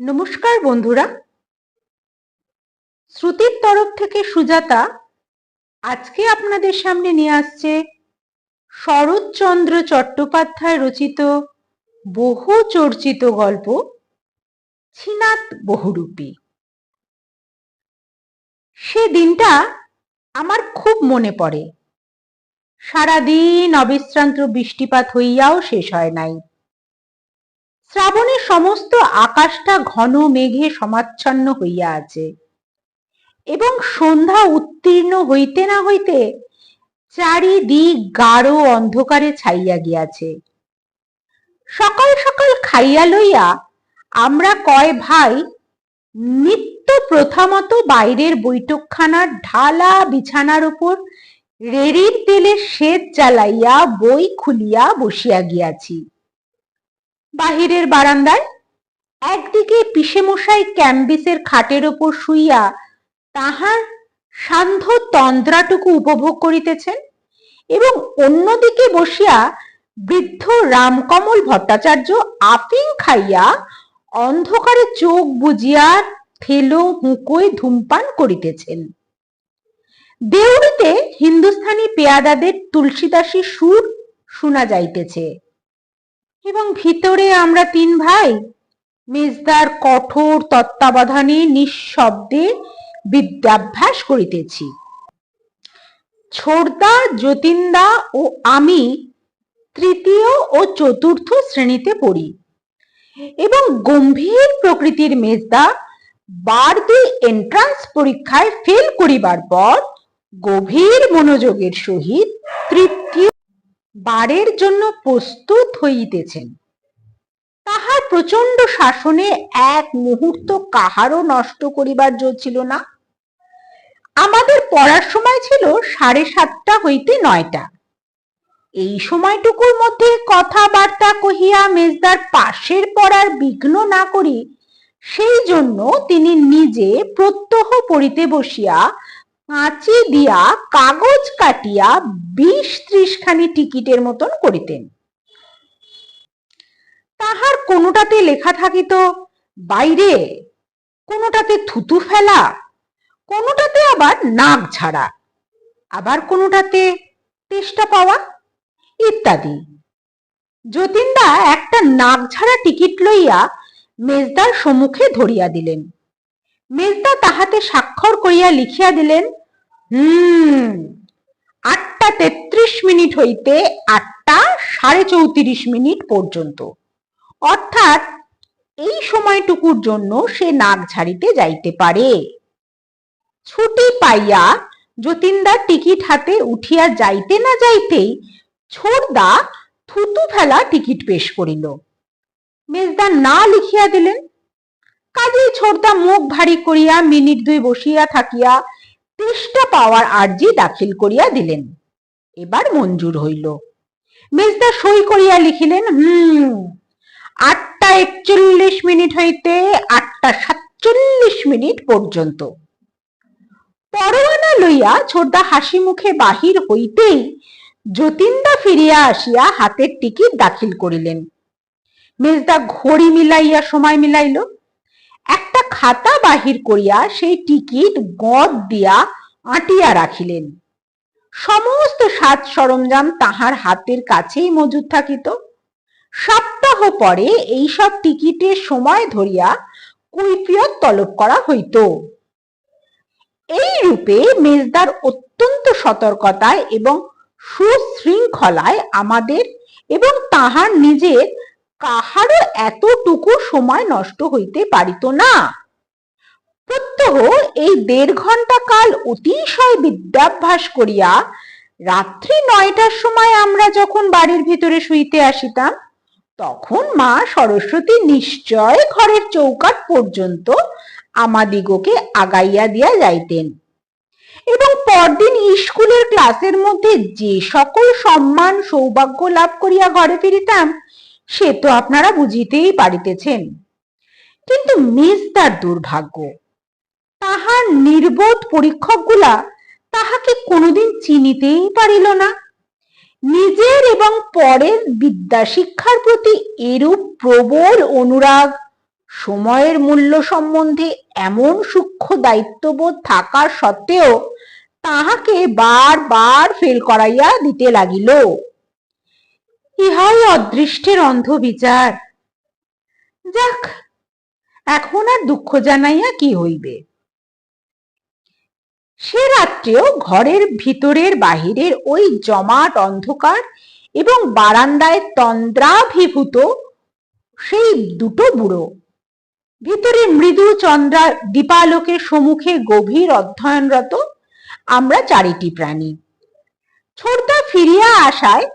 নমস্কার বন্ধুরা। শ্রুতির তরফ থেকে সুজাতা আজকে আপনাদের সামনে নিয়ে আসছে শরৎচন্দ্র চট্টোপাধ্যায় রচিত বহু চর্চিত গল্প ছিনাত বহুরূপী। সে দিনটা আমার খুব মনে পড়ে। সারাদিন অবিশ্রান্ত বৃষ্টিপাত হইয়াও শেষ হয় নাই। শ্রাবণের সমস্ত আকাশটা ঘন মেঘে সমাচ্ছন্ন হইয়া আছে। এবং সন্ধ্যা উত্তীর্ণ হইতে না হইতে চারিদিক গাঢ় অন্ধকারে ছাইয়া গিয়াছে। সকাল সকাল খাইয়া লইয়া আমরা কয় ভাই নিত্য প্রথামত বাইরের বৈঠকখানার ঢালা বিছানার উপর রেড়ির তেলে সেচ জ্বালাইয়া বই খুলিয়া বসিয়া গিয়াছি। বাহিরের বারান্দায় একদিকে পিসেমশাই ক্যাম্বিসের খাটের ওপর শুইয়া তাহার সান্ধ্য তন্দ্রাটুকু উপভোগ করিতেছেন এবং অন্যদিকে বসিয়া বৃদ্ধ রামকমল ভট্টাচার্য আফিং খাইয়া অন্ধকারে চোখ বুজিয়া থেলো হুঁকোয় ধূমপান করিতেছেন। দেউড়িতে হিন্দুস্থানি পেয়াদাদের তুলসীদাসী সুর শোনা যাইতেছে। এবং ভিতরে আমরা তিন ভাই, মেজদার কঠোর তত্ত্বাবধানে নিঃশব্দে বিদ্যাভ্যাস করিতেছি। ছোড়দা যতীনদা ও আমি তৃতীয় ও চতুর্থ শ্রেণীতে পড়ি এবং গম্ভীর প্রকৃতির মেজদা বার দুই এন্ট্রান্স পরীক্ষায় ফেল করিবার পর গভীর মনোযোগের সহিত তৃতীয় বারের জন্য প্রস্তুত হইতেছেন। তাহার প্রচণ্ড শাসনে এক মুহূর্ত কাহারও নষ্ট করিবার জো ছিল না। আমাদের পড়ার সময় ছিল সাড়ে সাতটা হইতে নয়টা। এই সময়টুকুর মধ্যে কথাবার্তা কহিয়া মেজদার পাশের পড়ার বিঘ্ন না করি, সেই জন্য তিনি নিজে প্রত্যহ পড়িতে বসিয়া কাঁচি দিয়া কাগজ কাটিয়া বিশ ত্রিশখানি টিকিটের মতন করিতেন। তাহার কোনোটাতে লেখা থাকিত, বাইরে, কোনোটাতে থুতু ফেলা, কোনোটাতে আবার নাক ঝাড়া, আবার কোনোটাতে তেষ্টা পাওয়া, ইত্যাদি। যতীনদা একটা নাক ঝাড়া টিকিট লইয়া মেজদার সম্মুখে ধরিয়া দিলেন। মেজদা তাহাতে স্বাক্ষর করিয়া লিখিয়া দিলেন আটটা তেত্রিশ মিনিট হইতে আটটা সাড়ে চৌত্রিশ মিনিট পর্যন্ত। অর্থাৎ এই সময়টুকুর জন্য সে নাক ঝাড়িতে যাইতে পারে। ছুটি পাইয়া যতীনদার টিকিট হাতে উঠিয়া যাইতে না যাইতেই ছোড়দা থুতু ফেলা টিকিট পেশ করিল। মেজদা না লিখিয়া দিলেন। কাজেই ছোড়দা মুখ ভারী করিয়া মিনিট দুই বসিয়া থাকিয়া তেষ্টা পাওয়ার আর্জি দাখিল করিয়া দিলেন। এবার মঞ্জুর হইল। মেজদা সই করিয়া লিখিলেন, হুম, আটটা একচল্লিশ মিনিট হইতে আটটা সাতচল্লিশ মিনিট পর্যন্ত। পরোয়ানা লইয়া ছোটদা হাসি মুখে বাহির হইতেই যতীনদা ফিরিয়া আসিয়া হাতের টিকিট দাখিল করিলেন। মেজদা ঘড়ি মিলাইয়া সময় মিলাইল। খাতা বাহির করিয়া সেই টিকিট গদ দিয়া আঁটিয়া রাখিলেন। সমস্ত সাজ সরঞ্জাম তাহার হাতের কাছেই মজুদ থাকিত। সপ্তাহ পরে এইসব টিকিটের সময় ধরিয়া কৈফিয়ত তলব করা হইত। এই রূপে মেজদার অত্যন্ত সতর্কতায় এবং সুশৃঙ্খলায় আমাদের এবং তাহার নিজের কাহারও এতটুকু সময় নষ্ট হইতে পারিত না। প্রত্যহ এই দেড় ঘণ্টা কাল অতিশয় বিদ্যাভ্যাস করিয়া রাত্রি নয়টার সময় আমরা যখন বাড়ির ভিতরে শুইতে আসিতাম, তখন মা সরস্বতী নিশ্চয় ঘরের চৌকাট পর্যন্ত আমাদিগকে আগাইয়া দিয়া যাইতেন। এবং পরদিন স্কুলের ক্লাসের মধ্যে যে সকল সম্মান সৌভাগ্য লাভ করিয়া ঘরে ফিরিতাম, সে তো আপনারা বুঝিতেই পারিতেছেন। কিন্তু মেজদার দুর্ভাগ্য তাহার নির্বোধ পরীক্ষকগুলা তাহাকে কোনোদিন চিনিতেই পারিল না। নিজের এবং পরের বিদ্যা শিক্ষার প্রতি এরূপ প্রবল অনুরাগ, সময়ের মূল্য সম্বন্ধে এমন সূক্ষ্ম দায়িত্ববোধ থাকা সত্ত্বেও তাহাকে বারবার ফেল করাইয়া দিতে লাগিল। ইহাই অদৃষ্টের অন্ধ বিচার যাক, এখন আর দুঃখ জানাইয়া কি হইবে? সে রাত্রেও ঘরের ভিতরের বাহিরের ওই জমাট অন্ধকার এবং বারান্দায় তন্দ্রাভিভূত সেই দুটো বুড়ো। ভিতরে মৃদু চন্দ্রা দীপালোকের সম্মুখে গভীর অধ্যয়নরত আমরা চারিটি প্রাণী। ছোটদা ফিরিয়া আসায়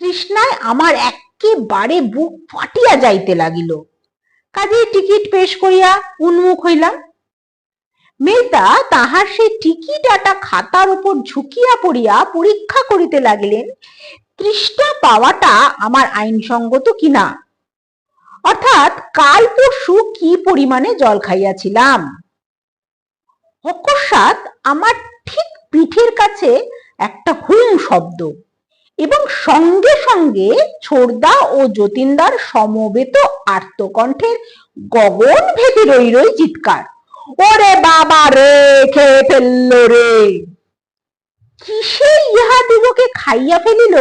তৃষ্ণায় আমার একেবারে বুক ফাটিয়া যাইতে লাগিল। কাজেই টিকিট পেশ করিয়া উন্মুখ হইলাম। মেয়েটা তাহার সেই টিকিট আটা খাতার উপর ঝুঁকিয়া পড়িয়া পরীক্ষা করিতে লাগিলেন, তৃষ্ণা পাওয়াটা আমার আইনসঙ্গত কিনা? অর্থাৎ কাল পরশু কি পরিমাণে জল খাইয়াছিলাম? অকস্মাৎ আমার ঠিক পিঠের কাছে একটা হুম শব্দ এবং সঙ্গে সঙ্গে ছোড়দা ও যতীনদার সমবেত আর্তকণ্ঠের গগন ভেদে রই রই চিৎকার। ওরে বাবা রে, খেয়ে ফেলল রে। কিসে ইহা দিগকে খাইয়া ফেলিল?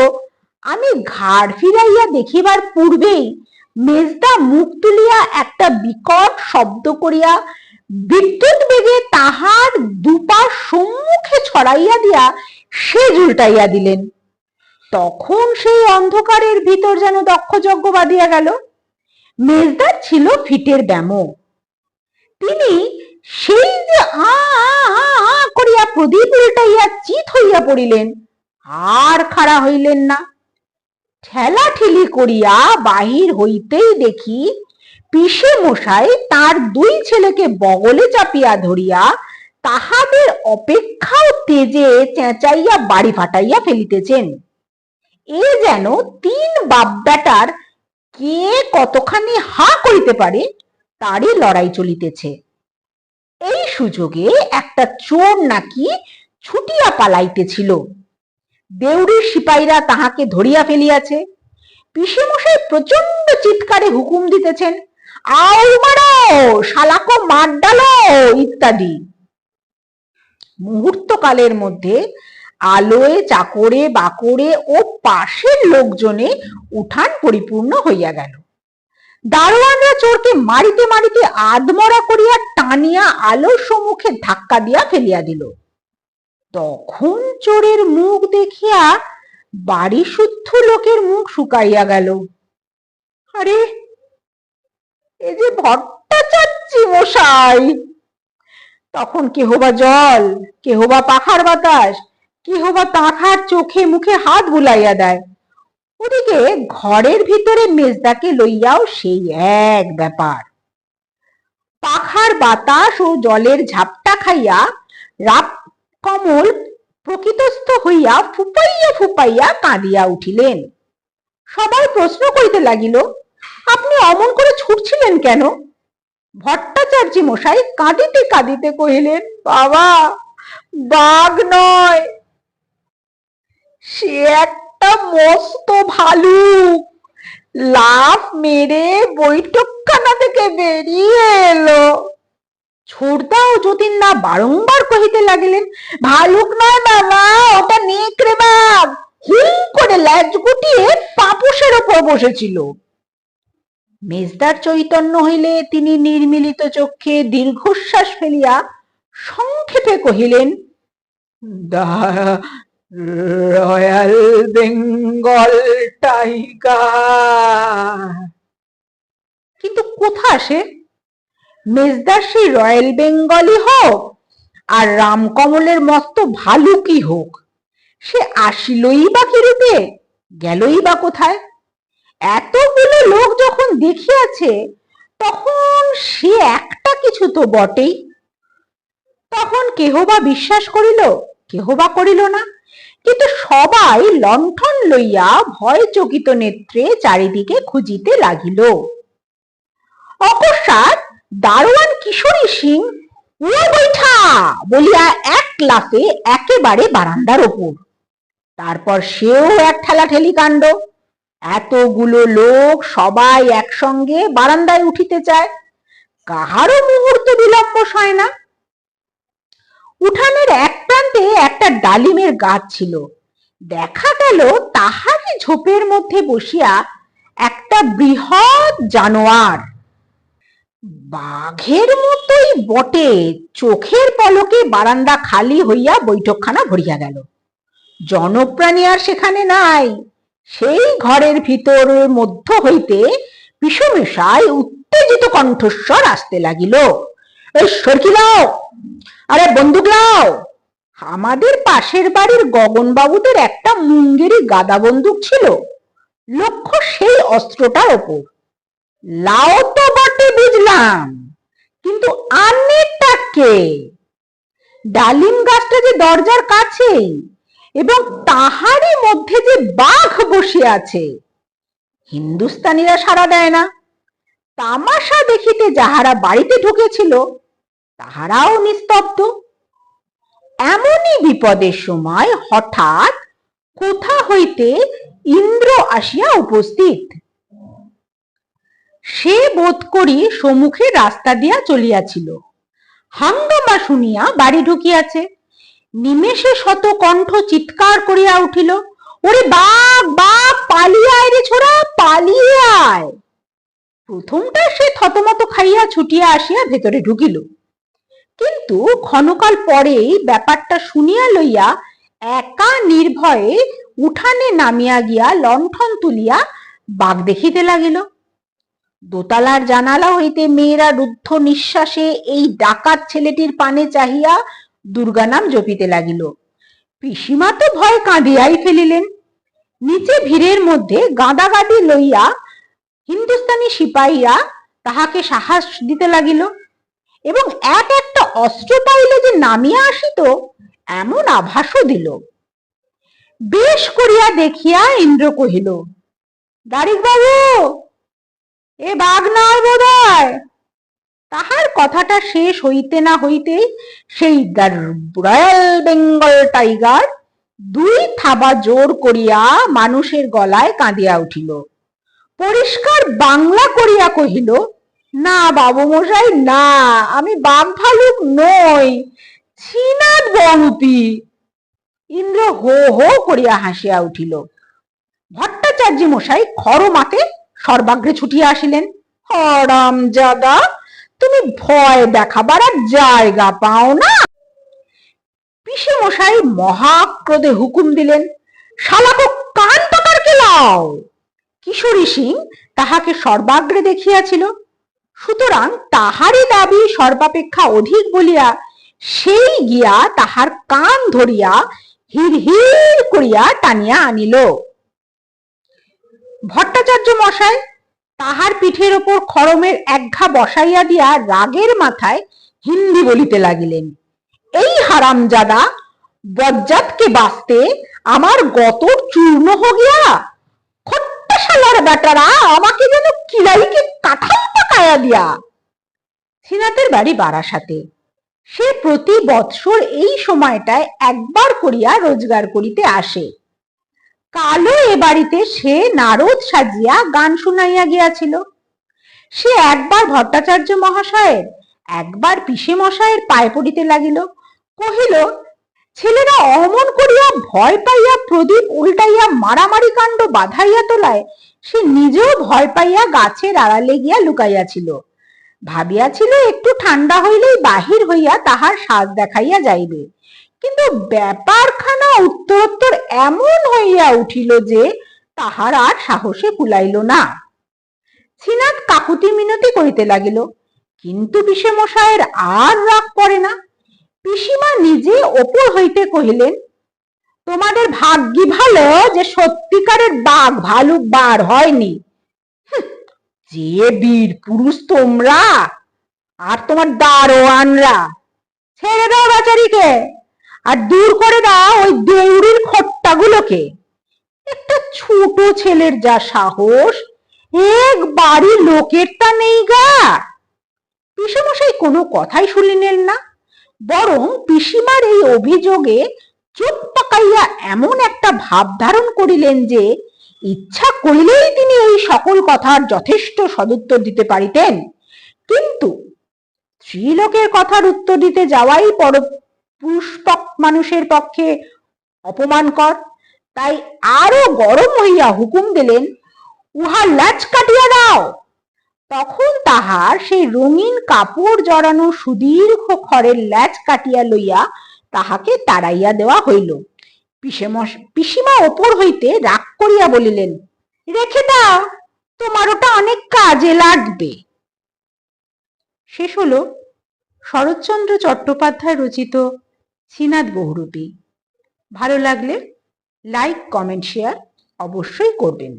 আমি ঘাড় ফিরাইয়া দেখিবার পূর্বেই মেজদা মুখ তুলিয়া একটা বিকট শব্দ করিয়া বিদ্যুৎ বেগে তাহার দুপা সম্মুখে ছড়াইয়া দিয়া সে উল্টাইয়া দিলেন। তখন সেই অন্ধকারের ভিতর যেন দক্ষ যজ্ঞ বাঁধিয়া গেল। মেজদার ছিল ফিটের ব্যামো। তিনি সেই যে আ করিয়া প্রদীপ উল্টাইয়া চিত হইয়া পড়িলেন। আর খাড়া হইলেন না। ঠেলা ঠেলি করিয়া বাহির হইতেই দেখি পিসে মশাই তার দুই ছেলেকে বগলে চাপিয়া ধরিয়া তাহাদের অপেক্ষাও তেজে চেঁচাইয়া বাড়ি ফাটাইয়া ফেলিতেছেন। এ যেন তিন বাপ বেটার কে কতখানি হা করিতে পারে, তারই লড়াই চলিতেছে। এই সুযোগে একটা চোর নাকি ছুটিয়া পালাইতেছিল। দেউড়ির সিপাহীরা তাহাকে ধরিয়া ফেলিয়াছে। পিসেমশাই প্রচণ্ড চিৎকারে হুকুম দিতেছেন আউ মারো, শালাকো মার ডালো, ইত্যাদি। মুহূর্তকালের মধ্যে আলোয়, চাকরে, বাকরে ও পাশের লোকজনে উঠান পরিপূর্ণ হইয়া গেল। দারোয়ানরা চোরকে মারিতে মারিতে আদমরা করিয়া টানিয়া আলোর সম্মুখে ধাক্কা দিয়া ফেলিয়া দিল। তখন চোরের মুখ দেখিয়া বাড়ি শুদ্ধ লোকের মুখ শুকাইয়া গেল। আরে, এ যে ভট্টাচার্যি মশাই! তখন কেহ বা জল, কেহ বা পাখার বাতাস, কেহ বা তাহার চোখে মুখে হাত বুলাইয়া দেয়। ওদিকে ঘরের ভিতরে মেজদাকে লইয়াও সেই এক ব্যাপার। পাখার বাতাস ও জলের ঝাপটা খাইয়া রাপ কমল প্রকৃতস্থ হইয়া ফুপাইয়া ফুপাইয়া কাঁদিয়া উঠিলেন। সবাই প্রশ্ন করিতে লাগিল, আপনি অমন করে ছুটছিলেন কেন? ভট্টাচার্য মশাই কাঁদিতে কাঁদিতে কহিলেন, বাবা, বাঘ নয়। সে একটা মস্ত ভালুক। লাফ মেরে বৈঠকখানা থেকে বেরিয়ে এলো। ছোড়দা ও যতীনদা বারংবার কহিতে লাগিলেন, ভালুক নয় বাবা, ওটা নেকড়ে বাঘ। হুম করে ল্যাজ গুটিয়ে পাপুসের ওপর বসেছিল। মেজদার চৈতন্য হইলে তিনি নির্মিলিত চক্ষে দীর্ঘশ্বাস ফেলিয়া সংক্ষেপে কহিলেন রয়্যাল বেঙ্গল টাইগার। কিন্তু কোথা সে? মেজদার সেই রয়্যাল বেঙ্গলই হোক আর রামকমলের মস্ত ভালুকই হোক, সে আসিলই বা কি রূপে গেলই বা কোথায়? এতগুলো লোক যখন দেখিয়াছে, তখন সে একটা কিছু তো বটেই। তখন কেহ বা বিশ্বাস করিল, কেহ বা করিল না। কিন্তু সবাই লণ্ঠন লইয়া ভয় চকিত নেত্রে চারিদিকে খুঁজিতে লাগিল। অকস্মাৎ দারোয়ান কিশোরী সিং বৈঠা! বলিয়া এক লাফে একেবারে বারান্দার ওপর। তারপর সেও এক ঠেলাঠেলি কাণ্ড। এতগুলো লোক সবাই একসঙ্গে বারান্দায় উঠিতে চায়। কাহারও মুহূর্ত বিলম্ব সয় না। উঠানের এক প্রান্তে একটা ডালিমের গাছ ছিল। দেখা গেল তাহারই ঝোপের মধ্যে বসিয়া একটা বৃহৎ জানোয়ার। বাঘের মতোই বটে, চোখের পলকে বারান্দা খালি হইয়া বৈঠকখানা ভরিয়া গেল। জনপ্রাণী আর সেখানে নাই। সেই ঘরের ভিতরের মধ্য হইতে বিষমেশায় উত্তেজিত কণ্ঠস্বর আসতে লাগিল। এই সরকি লাও আরে বন্দুক লাও আমাদের পাশের বাড়ির গগনবাবুদের একটা মুঙ্গেরি গাদা বন্দুক ছিল। লক্ষ্য সেই অস্ত্রটার ওপর। লাও তো বটে, বুঝলাম। কিন্তু কে? ডালিম গাছটা যে দরজার কাছেই এবং তাহারই মধ্যে যে বাঘ বসে আছে। হিন্দুস্তানিরা সাড়া দেয় না। তামাশা দেখিতে যাহারা বাড়িতে ঢুকেছিল, তাহারাও নিস্তব্ধ। এমনই বিপদের সময় হঠাৎ কোথা হইতে ইন্দ্র আসিয়া উপস্থিত। সে বোধ করি সম্মুখে রাস্তা দিয়া চলিয়াছিল। হাঙ্গামা শুনিয়া বাড়ি ঢুকিয়াছে। নিমেষে শত কণ্ঠ চিৎকার করিয়া উঠিল, ওরে বাঘ বাঘ, পালিয়ে আয় রে ছোড়া, পালিয়ে আয়! প্রথমটা সে থতমত খাইয়া ছুটিয়া আসিয়া ভেতরে ঢুকিল। কিন্তু ক্ষণকাল পরেই ব্যাপারটা শুনিয়া লইয়া একা নির্ভয়ে উঠানে নামিয়া গিয়া লণ্ঠন তুলিয়া বাঘ দেখিতে লাগিল। দোতলার জানালা হইতে মেয়েরা রুদ্ধ নিঃশ্বাসে এই ডাকাত ছেলেটির পানে চাহিয়া দুর্গা নাম জপিতে লাগিল। পিসিমা তো ভয় কাঁদিয়াই ফেলিলেন। নিচে ভিড়ের মধ্যে গাদাগাদি লইয়া হিন্দুস্তানি সিপাহীরা তাহাকে সাহস দিতে লাগিল এবং এক একটা অস্ত্র পাইলে যে নামিয়া আসিত, এমন আভাসও দিল। বেশ করিয়া দেখিয়া ইন্দ্র কহিল দারিক বাবু এ বাঘ নয় বোধ তাহার কথাটা শেষ হইতে না হইতেই সেই রয়্যাল বেঙ্গল টাইগার দুই থাবা জোর করিয়া মানুষের গলায় কাঁদিয়া উঠিল। পরিষ্কার বাংলা করিয়া কহিল, না বাবু মশাই না, আমি ভালুক নই, ছিনাদ বংতি ইন্দ্র হো হো করিয়া হাসিয়া উঠিল। ভট্টাচার্য মশাই খরমাতে সর্বাগ্রে ছুটিয়া আসিলেন। হরাম জাদা, তুমি ভয় দেখাবার আর জায়গা পাও না। পিসে মশাই মহাক্রোধে হুকুম দিলেন, শালাকো, কান টাকার কেলাও। কিশোরী সিং তাহাকে সর্বাগ্রে দেখিয়াছিল। সুতরাং তাহারই দাবি সর্বাপেক্ষা অধিক বলিয়া সেই গিয়া তাহার কান ধরিয়া হির হির করিয়া টানিয়া আনিল। ভট্টাচার্য মশাই তাহার পিঠের ওপর খড়মের একঘা বসাইয়া দিয়া রাগের মাথায় হিন্দি বলিতে লাগিলেন, এই হারামজাদা, বজ্জাতকে বাঁচতে আমার গত চূর্ণ হো গিয়া? শালার বেটারা আমাকে যেন কিলাইকে কাঠাল পাকায়া দিয়া। বাড়ি বারাসাতে। সে প্রতি বৎসর এই সময়টায় একবার করিয়া রোজগার করিতে আসে। কালো এ বাড়িতে সে নারদ সাজিয়া গান শুনাইয়া গিয়াছিল। সে একবার ভট্টাচার্য মহাশয়ের, একবার পিসে মশায়ের পায়ে পড়িতে লাগিল। কহিল ছেলেরা অমন করিয়া ভয় পাইয়া প্রদীপ উল্টাইয়া মারামারি কাণ্ড বাধাইয়া তোলায়, সে নিজেও ভয় পাইয়া গাছের আড়ালে গিয়া লুকাইয়াছিল। ভাবিয়াছিল একটু ঠান্ডা হইলেই বাহির হইয়া তাহার সাজ দেখাইয়া যাইবে। কিন্তু ব্যাপারখানা উত্তরোত্তর এমন হইয়া উঠিল যে তাহার আর সাহসে কুলাইল না। সিনাত কাকুতি মিনতি করিতে লাগিল, কিন্তু পিসে মশায়ের আর রাগ পড়ে না। পিসিমা নিজে ওপর হইতে কহিলেন, তোমাদের ভাগ্যি ভালো যে সত্যিকারের বাঘ ভালুক বার হয়নি। যে বীর পুরুষ তোমরা আর তোমার দারোয়ানরা। ছেড়ে দাও বেচারিকে আর দূর করে দাও ওই দেউড়ির খট্টাগুলোকে। একটা ছোট ছেলের যা সাহস, এক বাড়ি লোকেরটা নেই গা। পিসেমশাই কোনো কথাই শুনিলেন না। বরং পিসিমার এই অভিযোগে চোখ পাকাইয়া এমন একটা ভাব ধারণ করিলেন যে, ইচ্ছা করিলেই তিনি এই সকল কথার যথেষ্ট সদুত্তর দিতে পারিতেন। কিন্তু স্ত্রীলোকের কথার উত্তর দিতে যাওয়াই পর পুষ্পক মানুষের পক্ষে অপমানকর। তাই আরও গরম হইয়া হুকুম দিলেন উহার ল্যাচ কাটিয়া দাও। তখন তাহার সেই রঙিন কাপড় জড়ানো সুদীর্ঘ খড়ের ল্যাচ কাটিয়া লইয়া তাহাকে তাড়াইয়া দেওয়া হইল। পিসিমা ওপর হইতে রাগ করিয়া বলিলেন, রেখে দাও, তোমার ওটা অনেক কাজে লাগবে। শেষ হলো শরৎচন্দ্র চট্টোপাধ্যায় রচিত শ্রীনাথ বহুরূপী। ভালো লাগলে লাইক, কমেন্ট, শেয়ার অবশ্যই করবেন।